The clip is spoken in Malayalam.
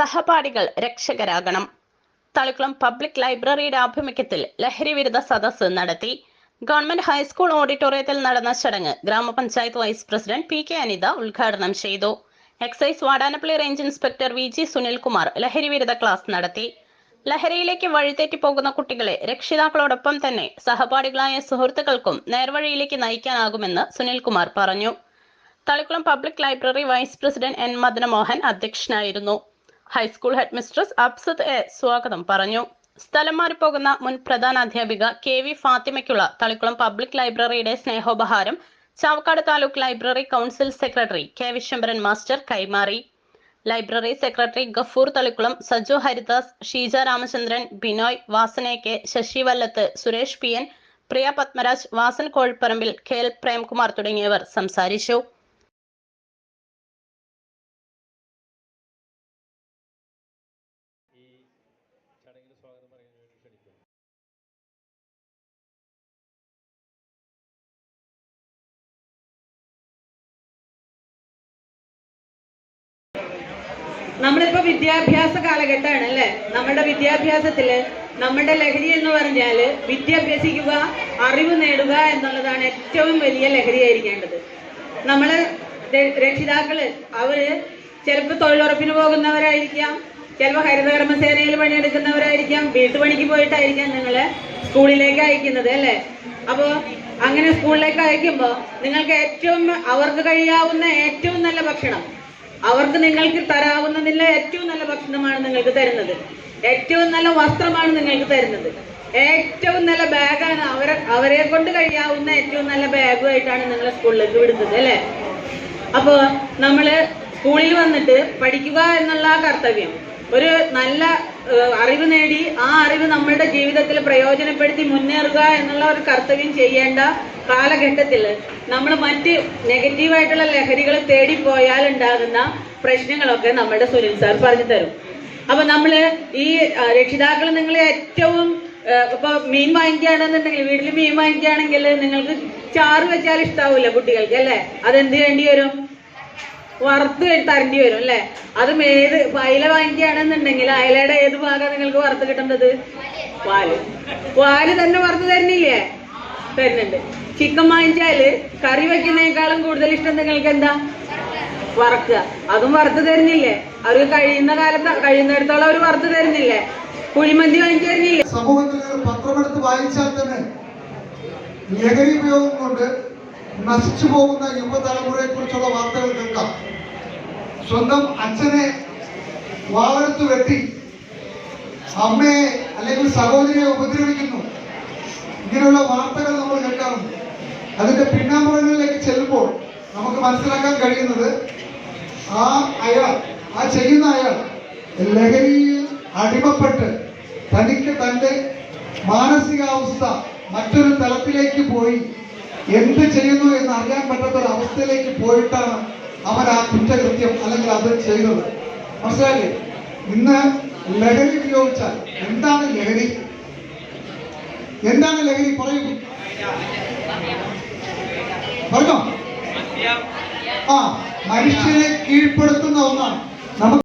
സഹപാഠികൾ രക്ഷകരാകണം. തളിക്കുളം പബ്ലിക് ലൈബ്രറിയുടെ ആഭിമുഖ്യത്തിൽ ലഹരി വിരുദ്ധ സദസ്സ് നടത്തി. ഗവൺമെന്റ് ഹൈസ്കൂൾ ഓഡിറ്റോറിയത്തിൽ നടന്ന ചടങ്ങ് ഗ്രാമപഞ്ചായത്ത് vice president P K Anitha ഉദ്ഘാടനം ചെയ്തു. Excise Vadanappally range inspector V G Sunilkumar ലഹരി വിരുദ്ധ ക്ലാസ് നടത്തി. ലഹരിയിലേക്ക് വഴിതെറ്റി പോകുന്ന കുട്ടികളെ രക്ഷിതാക്കളോടൊപ്പം തന്നെ സഹപാഠികളായ സുഹൃത്തുക്കൾക്കും നേർവഴിയിലേക്ക് നയിക്കാനാകുമെന്ന് സുനിൽകുമാർ പറഞ്ഞു. Thalikulam public library vice president N Madanamohan അധ്യക്ഷനായിരുന്നു. High school headmistress Absath A സ്വാഗതം. പറഞ്ഞു. സ്ഥലം മാറിപ്പോകുന്ന മുൻ പ്രധാന അധ്യാപിക കെ വി ഫാത്തിമയ്ക്കുള്ള തളിക്കുളം പബ്ലിക് ലൈബ്രറിയുടെ സ്നേഹോപഹാരം Chavakkad taluk library council secretary K Viswambaran master കൈമാറി. Library secretary Gafoor Thalikulam Saju Haridas Sheeja Ramachandran Binoy വാസനെ K Sasi Vallath Suresh P N Priya Padmaraj Vasan Kozhiparambil K L Premkumar തുടങ്ങിയവർ സംസാരിച്ചു. നമ്മളിപ്പോ വിദ്യാഭ്യാസ കാലഘട്ടമാണ് അല്ലെ നമ്മുടെ വിദ്യാഭ്യാസത്തിൽ നമ്മുടെ ലഹരി എന്ന് പറഞ്ഞാൽ വിദ്യാഭ്യസിക്കുക അറിവ് നേടുക എന്നുള്ളതാണ് ഏറ്റവും വലിയ ലഹരിയായിരിക്കേണ്ടത് നമ്മൾ ര- രക്ഷിതാക്കൾ അവർ ചിലപ്പോൾ തൊഴിലുറപ്പിന് പോകുന്നവരായിരിക്കാം ചിലപ്പോൾ ഹരിതകർമ്മസേനയിൽ പണിയെടുക്കുന്നവരായിരിക്കാം വീട്ടുപണിക്ക് പോയിട്ടായിരിക്കാം നിങ്ങളെ സ്കൂളിലേക്ക് അയക്കുന്നത് അല്ലേ? അപ്പോ അങ്ങനെ സ്കൂളിലേക്ക് അയക്കുമ്പോൾ നിങ്ങൾക്ക് ഏറ്റവും അവർക്ക് കഴിയാവുന്ന ഏറ്റവും നല്ല ഭക്ഷണം അവർക്ക് നിങ്ങൾക്ക് തരാവുന്നതിലെ ഏറ്റവും നല്ല ഭക്ഷണമാണ് നിങ്ങൾക്ക് തരുന്നത്. ഏറ്റവും നല്ല വസ്ത്രമാണ് നിങ്ങൾക്ക് തരുന്നത്. ഏറ്റവും നല്ല ബാഗാണ് അവരെ അവരെ കൊണ്ട് കഴിയാവുന്ന ഏറ്റവും നല്ല ബാഗുമായിട്ടാണ് നിങ്ങളെ സ്കൂളിലേക്ക് വിടുന്നത് അല്ലേ? അപ്പോ നമ്മൾ സ്കൂളിൽ വന്നിട്ട് പഠിക്കുക എന്നുള്ള കർത്തവ്യം. ഒരു നല്ല അറിവ് നേടി ആ അറിവ് നമ്മളുടെ ജീവിതത്തിൽ പ്രയോജനപ്പെടുത്തി മുന്നേറുക എന്നുള്ള ഒരു കർത്തവ്യം ചെയ്യേണ്ട കാലഘട്ടത്തിൽ നമ്മൾ മറ്റ് നെഗറ്റീവായിട്ടുള്ള ലഹരികൾ തേടിപ്പോയാൽ ഉണ്ടാകുന്ന പ്രശ്നങ്ങളൊക്കെ നമ്മുടെ സുനിൽ സാർ പറഞ്ഞു തരും. അപ്പൊ നമ്മൾ ഈ രക്ഷിതാക്കൾ നിങ്ങൾ ഏറ്റവും ഇപ്പൊ മീൻ വാങ്ങിക്കുകയാണെന്നുണ്ടെങ്കിൽ വീട്ടിൽ മീൻ വാങ്ങിക്കുകയാണെങ്കിൽ നിങ്ങൾക്ക് ചാറ് വെച്ചാൽ ഇഷ്ടാവില്ല കുട്ടികൾക്ക് അല്ലേ? അതെന്ത് വേണ്ടി വരും? വറുത്ത് തരേണ്ടി വരും അല്ലേ? അതും ഏത് അയില വാങ്ങിക്കുകയാണെന്നുണ്ടെങ്കിൽ അയിലയുടെ ഏത് ഭാഗം നിങ്ങൾക്ക് വറുത്ത് കിട്ടേണ്ടത്? പാൽ. പാൽ തന്നെ വറുത്ത് തരുന്നില്ലേ? തരുന്നുണ്ട്. ചിക്കൻ വാങ്ങിച്ചാൽ കറി വെക്കുന്നതിനേക്കാളും കൂടുതൽ ഇഷ്ടം നിങ്ങൾക്ക് എന്താ? വറക്കുക. അതും വറുത്ത് തരുന്നില്ലേ? അവർ കഴിയുന്ന കാലത്ത് കഴിയുന്നിടത്തോളം അവർ വറുത്ത് തരുന്നില്ലേ? കുഴിമന്തി വാങ്ങിച്ചു തരുന്നില്ലേ? സമൂഹത്തിൽ വായിച്ചാൽ തന്നെ ലഹരി ഉപയോഗം കൊണ്ട് നശിച്ചു പോകുന്ന യുവതലമുറയെ കുറിച്ചുള്ള വാർത്തകൾ കേൾക്കാം. സ്വന്തം അച്ഛനെ വാളെടുത്ത് വെട്ടി അമ്മയെ അല്ലെങ്കിൽ സഹോദരിയെ ഉപദ്രവിക്കുന്നു. ഇങ്ങനെയുള്ള വാർത്തകൾ നമ്മൾ കേൾക്കാറുണ്ട്. അതിന്റെ പിന്നാമ്പുറങ്ങളിലേക്ക് ചെല്ലുമ്പോൾ നമുക്ക് മനസ്സിലാക്കാൻ കഴിയുന്നത് ആ അയാൾ ആ ചെയ്യുന്ന അയാൾ ലഹരിയിൽ അടിമപ്പെട്ട് തനിക്ക് തന്റെ മാനസികാവസ്ഥ മറ്റൊരു തലത്തിലേക്ക് പോയി എന്ത് ചെയ്യുന്നു എന്ന് അറിയാൻ പറ്റാത്ത ഒരു അവസ്ഥയിലേക്ക് പോയിട്ടാണ് അവൻ ആ കുറ്റകൃത്യം അല്ലെങ്കിൽ അത് ചെയ്തത്. മനസ്സിലായില്ലേ? ഇന്ന് ലഹരി ഉപയോഗിച്ചാൽ എന്താണ് ലഹരി? എന്താണ് ലഹരി? പറയൂ. പറഞ്ഞോ? ആ മനുഷ്യനെ കീഴ്പ്പെടുത്തുന്ന ഒന്നാണ്. നമുക്ക്